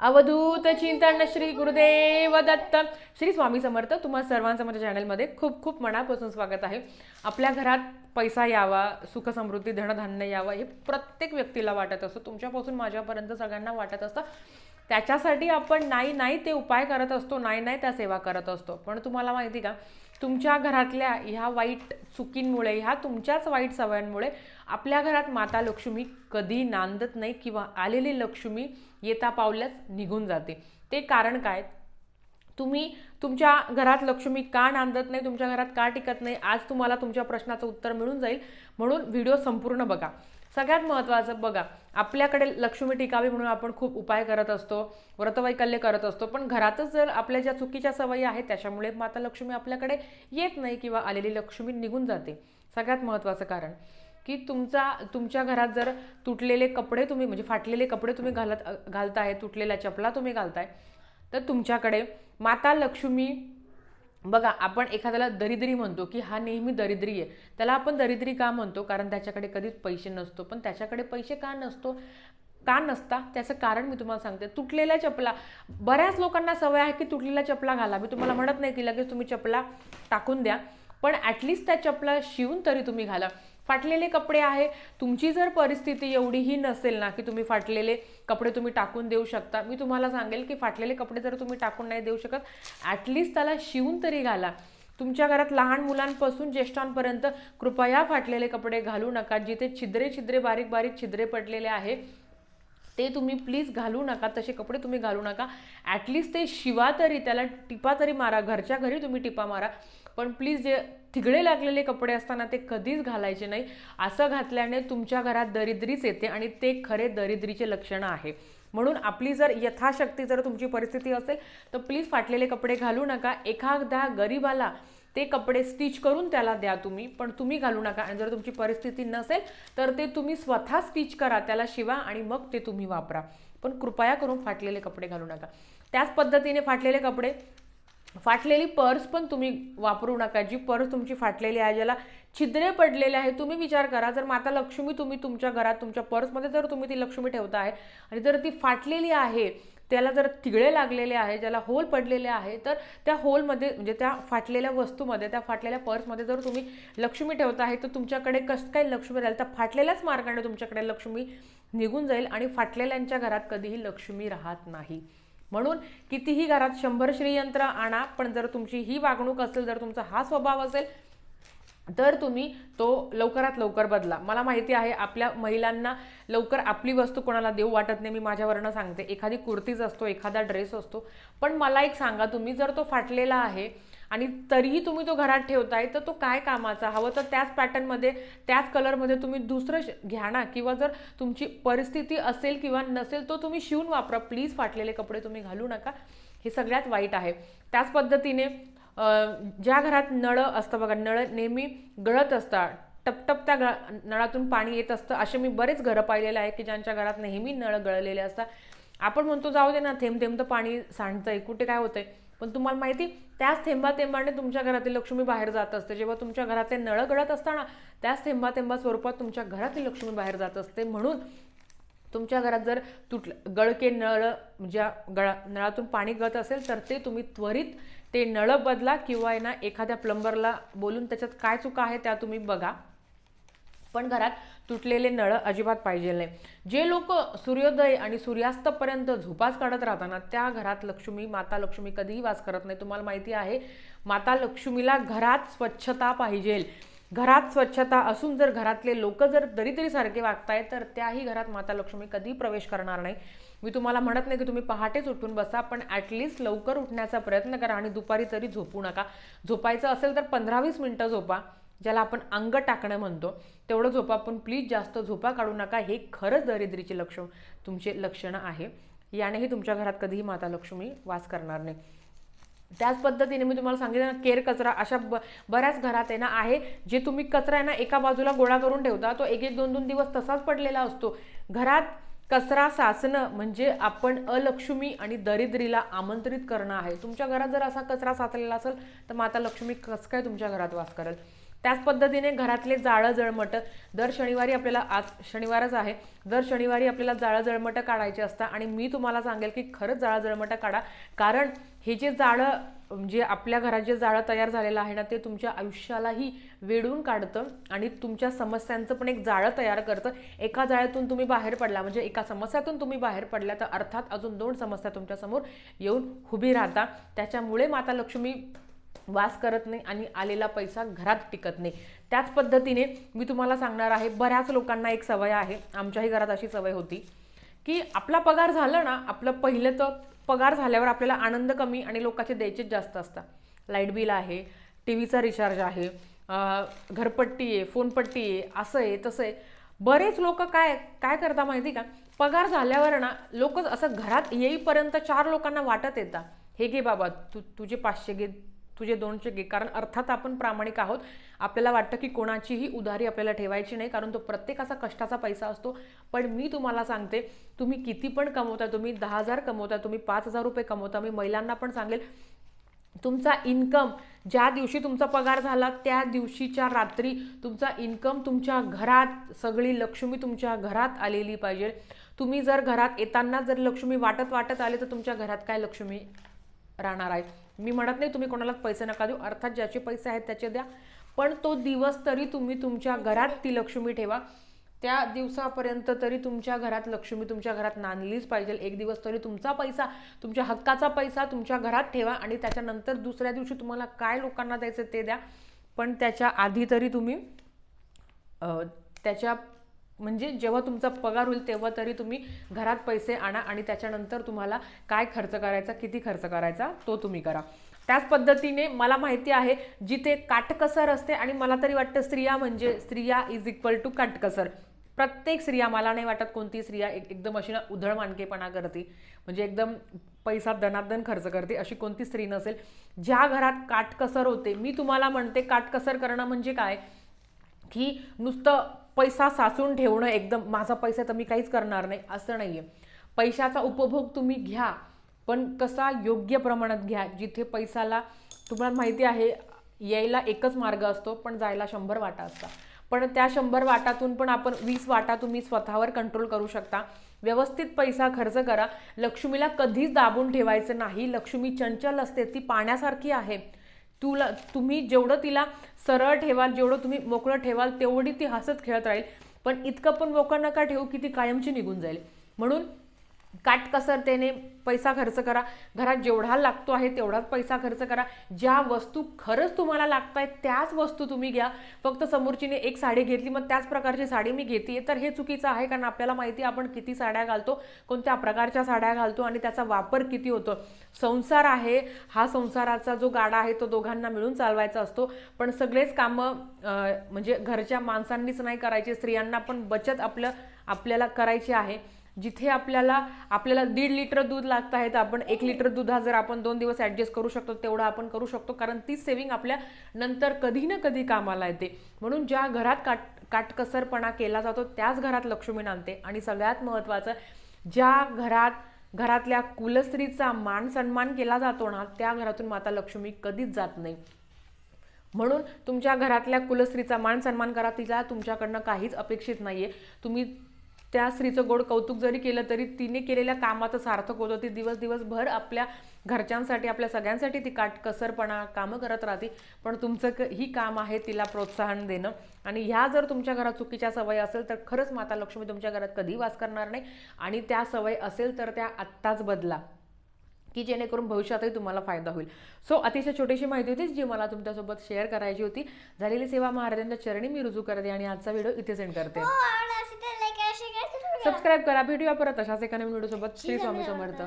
अवधूत चिंतन श्री गुरुदेव दत्त श्री स्वामी समर्थ तुम्हा सर्वांचं माझ्या चॅनलमध्ये खूप खूप मनापासून स्वागत आहे. आपल्या घरात पैसा यावा सुख समृद्धी धनधान्य यावं हे प्रत्येक व्यक्तीला वाटत असतं. तुमच्यापासून माझ्यापर्यंत सगळ्यांना वाटत असतं. त्याच्यासाठी आपण नाही नाही ते उपाय करत असतो नाही नाही त्या सेवा करत असतो. पण तुम्हाला माहिती का तुमच्या घरातल्या ह्या वाईट चुकींमुळे ह्या तुमच्याच वाईट सवयांमुळे आपल्या घरात माता लक्ष्मी कधी नांदत नाही किंवा आलेली लक्ष्मी येता पावल्यास निघून जाते. ते कारण काय? तुम्ही तुमच्या घरात लक्ष्मी का नांदत नाही तुमच्या घरात का टिकत नाही आज तुम्हाला तुमच्या प्रश्नाचं उत्तर मिळून जाईल. म्हणून व्हिडिओ संपूर्ण बघा. सगळ्यात महत्त्वाचं बघा आपल्याकडे लक्ष्मी टिकावी म्हणून आपण खूप उपाय करत असतो व्रतवैकल्य करत असतो पण घरातच जर आपल्या ज्या चुकीच्या सवयी आहेत त्याच्यामुळे माता लक्ष्मी आपल्याकडे येत नाही किंवा आलेली लक्ष्मी निघून जाते. सगळ्यात महत्त्वाचं कारण की तुमचा तुमच्या घरात जर तुटलेले कपडे तुम्ही म्हणजे फाटलेले कपडे तुम्ही घालत घालताय तुटलेल्या चपला तुम्ही घालताय तर तुमच्याकडे माता लक्ष्मी बघा आपण एखाद्याला दरिद्री म्हणतो की हा नेहमी दरिद्री आहे. त्याला आपण दरिद्री का म्हणतो? कारण त्याच्याकडे कधीच पैसे नसतो. पण त्याच्याकडे पैसे का नसतो? का नसता? त्याचं कारण मी तुम्हाला सांगते. तुटलेल्या चपला बऱ्याच लोकांना सवय आहे की तुटलेल्या चपला घाला. मी तुम्हाला म्हणत नाही की लगेच तुम्ही चपला टाकून द्या. पण ॲटलिस्ट त्या चपला शिवून तरी तुम्ही घाला. फाटलेले कपडे आहे. तुमची जर परिस्थिती एवढीही नसेल ना की तुम्ही फाटलेले कपडे तुम्ही टाकून देऊ शकता. मी तुम्हाला सांगेल की फाटलेले कपडे जर तुम्ही टाकून नाही देऊ शकत ॲटलिस्ट त्याला शिवून तरी घाला. तुमच्या घरात लहान मुलांपासून ज्येष्ठांपर्यंत कृपया फाटलेले कपडे घालू नका. जिथे छिद्रे छिद्रे बारीक बारीक छिद्रे पडलेले आहे ते तुम्ही प्लीज घालू नका तसे कपडे तुम्ही घालू नका. ॲटलिस्ट ते शिवा तरी त्याला टिपा तरी मारा घरच्या घरी तुम्ही टिपा मारा. पण प्लीज जे तिगडे लागलेले कपडे असताना ते कधीच घालायचे नाही. असं घातल्याने तुमच्या घरात दरिद्रीच येते आणि ते खरे दरिद्रीचे लक्षणं आहे. म्हणून आपली जर यथाशक्ती जर तुमची परिस्थिती असेल तर प्लीज फाटलेले कपडे घालू नका. एखादा गरीबाला ते कपडे स्टिच करून त्याला द्या तुम्ही पण तुम्ही घालू नका. आणि जर तुमची परिस्थिती नसेल तर ते तुम्ही स्वतः स्टिच करा त्याला शिवा आणि मग ते तुम्ही वापरा. पण कृपया करून फाटलेले कपडे घालू नका. त्याच पद्धतीने फाटलेले कपडे फाटलेली पर्स पण तुम्ही वापरू नका. जी पर्स तुमची फाटलेली आहे ज्याला छिद्रे पडलेले आहे तुम्ही विचार करा. जर माता लक्ष्मी तुम्ही तुमच्या घरात तुमच्या पर्समध्ये जर तुम्ही ती लक्ष्मी ठेवता आहे आणि जर ती फाटलेली आहे त्याला जर तिगळे लागलेले आहे ज्याला होल पडलेले आहे तर त्या होलमध्ये म्हणजे त्या फाटलेल्या वस्तूमध्ये त्या फाटलेल्या पर्समध्ये जर तुम्ही लक्ष्मी ठेवता आहे तर तुमच्याकडे कसं काय लक्ष्मी राहील? तर फाटलेल्याच मार्गाने तुमच्याकडे लक्ष्मी निघून जाईल आणि फाटलेल्यांच्या घरात कधीही लक्ष्मी राहत नाही. म्हणून कितीही घरात शंभर श्रीयंत्र आणा पण जर तुमची ही वागणूक असेल जर तुमचा हा स्वभाव असेल तर तुम्ही तो लवकरात लवकर बदला. मला माहिती आहे आपल्या महिलांना लवकर आपली वस्तू कोणाला देऊ वाटत नाही मी माझ्यावरनं सांगते. एखादी कुर्तीज असतो एखादा ड्रेस असतो पण मला एक सांगा तुम्ही जर तो फाटलेला आहे आणि तरीही तुम्ही तो घरात ठेवताय तर तो काय कामाचा? हवं तर त्याच पॅटर्नमध्ये त्याच कलरमध्ये तुम्ही दुसरं श- घ्या ना. किंवा जर तुमची परिस्थिती असेल किंवा नसेल तो तुम्ही शिवून वापरा. प्लीज फाटलेले कपडे तुम्ही घालू नका. हे सगळ्यात वाईट आहे. त्याच पद्धतीने ज्या घरात नळं असतं बघा नळ नेहमी गळत असतात. टपटप त्या गळ नळातून पाणी येत असतं. असे मी बरेच घरं पाहिलेले आहे की ज्यांच्या घरात नेहमी नळ गळलेले असतात. आपण म्हणतो जाऊ दे ना थेंब थेंब तर पाणी सांडतंय. कुठे काय होतंय? पण तुम्हाला माहिती त्याच थेंबा थेंबाने तुमच्या घरातील लक्ष्मी बाहेर जात असते. जेव्हा तुमच्या घरातले नळ गळत असताना त्याच थेंबा थेंबा स्वरूपात तुमच्या घरातील लक्ष्मी बाहेर जात असते. म्हणून तुमच्या घरात जर तुट गळके नळ ज्या गळा नळातून पाणी गळत असेल तर ते तुम्ही त्वरित ते नळ बदला किंवा आहे ना एखाद्या प्लंबरला बोलून त्याच्यात काय चुका आहे त्या तुम्ही बघा. पण घरात तुटलेले नळ अजिबात पाहिजे नाही. जे लोक सूर्योदय आणि सूर्यास्तपर्यंत झोपाच काढत राहताना त्या घरात लक्ष्मी माता लक्ष्मी कधीही वास करत नाही. तुम्हाला माहिती आहे माता लक्ष्मीला घरात स्वच्छता पाहिजे. घरात स्वच्छता असून जर घरातले लोक जर दरिद्रीसारखे वागताय तर त्याही घरात माता लक्ष्मी कधी प्रवेश करणार नाही. मी तुम्हाला म्हणत नाही की तुम्ही पहाटेच उठून बसा पण ॲटलिस्ट लवकर उठण्याचा प्रयत्न करा आणि दुपारी तरी झोपू नका. झोपायचं असेल तर पंधरा वीस मिनटं झोपा ज्याला आपण अंग टाकणं म्हणतो. तेवढं झोपा पण प्लीज जास्त झोपा काढू नका. हे खरंच दरिद्रीचे लक्ष तुमचे लक्षणं आहे. यानेही तुमच्या घरात कधीही माता लक्ष्मी वास करणार नाही. त्याच पद्धतीने मी तुम्हाला सांगितलं ना केर कचरा अशा ब बऱ्याच घरात आहे ना आहे जे तुम्ही कचरा आहे ना एका बाजूला गोळा करून ठेवता तो एक एक दोन दोन दिवस तसाच पडलेला असतो. घरात कचरा साचणं म्हणजे आपण अलक्ष्मी आणि दरिद्रीला आमंत्रित करणं आहे. तुमच्या घरात जर असा कचरा साचलेला असेल तर माता लक्ष्मी कसं काय तुमच्या घरात वास करेल? त्याच पद्धतीने घरातले जाळं जळमटं. दर शनिवारी आपल्याला आज शनिवारच आहे. दर शनिवारी आपल्याला जाळं जळमटं काढायचे असतात आणि मी तुम्हाला सांगेल की खरंच जाळं जळमटं काढा. कारण हे जे जाळं जे आपल्या घरात जे जाळं तयार झालेलं आहे ना ते तुमच्या आयुष्यालाही वेढून काढतं आणि तुमच्या समस्यांचं पण एक जाळं तयार करतं. एका जाळ्यातून तुम्ही बाहेर पडला म्हणजे एका समस्यातून तुम्ही बाहेर पडल्या तर अर्थात अजून दोन समस्या तुमच्यासमोर येऊन उभी राहता. त्याच्यामुळे माता लक्ष्मी वास करत नाही आणि आलेला पैसा घरात टिकत नाही. त्याच पद्धतीने मी तुम्हाला सांगणार आहे बऱ्याच लोकांना एक सवय आहे आमच्याही घरात अशी सवय होती की आपला पगार झाला ना आपलं पहिलं तर पगार झाल्यावर आपल्याला आनंद कमी आणि लोकांचे द्यायचेच जास्त असतात. लाइट बिल आहे टी व्हीचा रिचार्ज आहे घरपट्टी आहे फोनपट्टी आहे असं आहे तसं आहे. बरेच लोक काय काय करता माहिती का? पगार झाल्यावर ना लोक असं घरात येईपर्यंत चार लोकांना वाटत येतात. हे घे बाबा तू तुझे पाचशे घे तुझे दोनशे घे कारण अर्थात आपण प्रामाणिक आहोत. आपल्याला वाटतं की कोणाचीही उधारी आपल्याला ठेवायची नाही कारण तो प्रत्येकाचा कष्टाचा पैसा असतो. पण मी तुम्हाला सांगते तुम्ही किती पण कमवता तुम्ही दहा हजार कमवता तुम्ही पाच हजार रुपये कमवता मी महिलांना पण सांगेल तुमचा इन्कम ज्या दिवशी तुमचा पगार झाला त्या दिवशीच्या रात्री तुमचा इन्कम तुमच्या घरात सगळी लक्ष्मी तुमच्या घरात आलेली पाहिजे. तुम्ही जर घरात येताना जर लक्ष्मी वाटत वाटत आले तर तुमच्या घरात काय लक्ष्मी राहणार आहे? मी म्हणत नाही तुम्ही कोणालाच पैसे नका देऊ अर्थात ज्याचे पैसे आहेत त्याचे द्या. पण तो दिवस तरी तुम्ही तुमच्या घरात ती लक्ष्मी ठेवा. त्या दिवसापर्यंत तरी तुमच्या घरात लक्ष्मी तुमच्या घरात नांदलीच पाहिजे. एक दिवस तरी तुमचा पैसा तुमच्या हक्काचा पैसा तुमच्या घरात ठेवा आणि त्याच्यानंतर दुसऱ्या दिवशी तुम्हाला काय लोकांना द्यायचं ते द्या. पण त्याच्या आधी तरी तुम्ही त्याच्या म्हणजे जेव्हा तुमचा पगार होईल तेव्हा तरी तुम्ही घरात पैसे आणा आणि त्याच्यानंतर तुम्हाला काय खर्च करायचा किती खर्च करायचा तो तुम्ही करा. त्याच पद्धतीने मला माहिती आहे जिथे काटकसर असते आणि मला तरी वाटतं स्त्रिया म्हणजे स्त्रिया इज इक्वल टू काटकसर. प्रत्येक स्त्रिया मला नाही वाटत कोणती स्त्रिया एक एकदम अशी ना उधळ मानकेपणा करते. म्हणजे एकदम पैसा दनादन खर्च करते अशी कोणती स्त्री नसेल. ज्या घरात काटकसर होते मी तुम्हाला म्हणते काटकसर करणं म्हणजे काय? की नुसतं पैसा साचून ठेवणं एकदम माझा पैसा तर मी काहीच करणार नाही असं नाही आहे पैशाचा उपभोग तुम्ही घ्या पण कसा योग्य प्रमाणात घ्या जिथे पैसाला तुम्हाला माहिती आहे यायला एकच मार्ग असतो पण जायला शंभर वाटा असतात. पण त्या शंभर वाटातून पण आपण वीस वाटा तुम्ही स्वतःवर कंट्रोल करू शकता. व्यवस्थित पैसा खर्च करा. लक्ष्मीला कधीच दाबून ठेवायचं नाही. लक्ष्मी चंचल असते ती पाण्यासारखी आहे. तुला तुम्ही जेवढं तिला सरळ ठेवाल जेवढं तुम्ही मोकळं ठेवाल तेवढी ती हसत खेळत राहील. पण इतकं पण मोकळं नका ठेवू की ती कायमची निघून जाईल. म्हणून काटकसरतेने पैसा खर्च करा. घरात जेवढा लागतो आहे तेवढाच पैसा खर्च करा. ज्या वस्तू खरंच तुम्हाला लागत आहेत त्याच वस्तू तुम्ही घ्या. फक्त समोरचीने एक साडी घेतली मग त्याच प्रकारची साडी मी घेते तर हे चुकीचं आहे कारण आपल्याला माहिती आहे आपण किती साड्या घालतो कोणत्या प्रकारच्या साड्या घालतो आणि त्याचा वापर किती होतो. संसार आहे हा संसाराचा जो गाडा आहे तो दोघांना मिळून चालवायचा असतो. पण सगळेच कामं म्हणजे घरच्या माणसांनीच नाही करायचे स्त्रियांना पण बचत आपलं आपल्याला करायची आहे. जिथे आपल्याला आपल्याला दीड लिटर दूध लागत आहे तर आपण एक लिटर दुधा जर आपण दोन दिवस ॲडजस्ट करू शकतो तेवढं आपण करू शकतो कारण ती सेविंग आपल्या नंतर कधी ना कधी कामाला येते. म्हणून ज्या घरात काट काटकसरपणा केला जातो त्याच घरात लक्ष्मी नांदते आणि सगळ्यात महत्त्वाचं ज्या घरात घरातल्या कुलस्त्रीचा मान सन्मान केला जातो ना त्या घरातून माता लक्ष्मी कधीच जात नाही. म्हणून तुमच्या घरातल्या कुलस्त्रीचा मान सन्मान करा तिला तुमच्याकडनं काहीच अपेक्षित नाहीये. तुम्ही त्या स्त्रीचं गोड कौतुक जरी केलं तरी तिने केलेल्या कामाचं सार्थक होतं. ती दिवस दिवसभर आपल्या घरच्यांसाठी आपल्या सगळ्यांसाठी ती काटकसरपणा कामं करत राहते. पण तुमचं क- ही काम आहे तिला प्रोत्साहन देणं. आणि ह्या जर तुमच्या घरात चुकीच्या सवय असेल तर खरंच माता लक्ष्मी तुमच्या घरात कधी वास करणार नाही. आणि त्या सवय असेल तर त्या आत्ताच बदला की जेणेकरून भविष्यातही तुम्हाला फायदा होईल. सो अतिशय छोटीशी माहिती होती जी मला तुमच्यासोबत शेअर करायची होती. झालेली सेवा महाराजांच्या चरणी मी रुजू करते आणि आजचा व्हिडिओ इथे सेंड करते. सबस्क्राईब करा. भेटूया परत अशाच एका नवीन व्हिडिओ सोबत श्री स्वामी समर्थ.